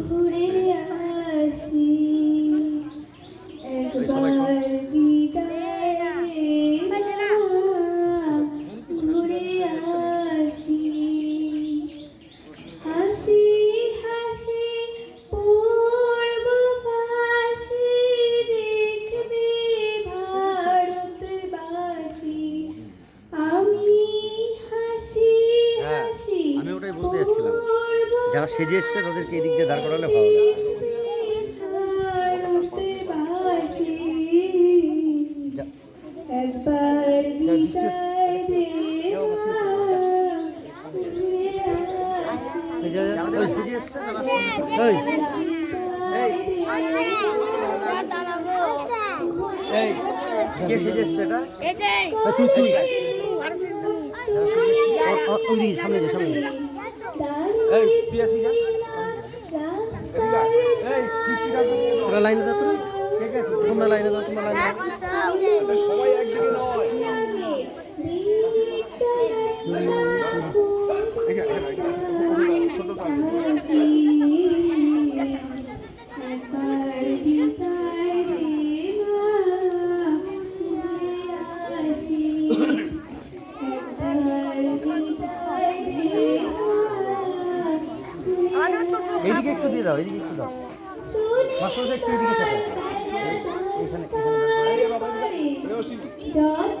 ঘুরে আসি একবার ঘুরে আসি। হাসি হাসি পূর্ব ফাঁসি দেখবে ভারতবাসী। আমি হাসি হ্যাঁ, হাসি আমি ওটাই বলতে যারা সেজে এসছে তাদেরকে এদিক দিয়ে দাঁড় করালে ভালো লাগে সেজে এসছে এটা তুই তুই ওই সামনে সামনে। এই তুই আসি যা। এই তোমরা লাইনে দাও? তোমরা লাইনে দাও তোমরা লাইনে দাও। সবাই এইদিকে একটু দিয়ে দাও এইদিকে একটু দাও। মাস্টারদের একটু এদিকে চাপো এখানে জজ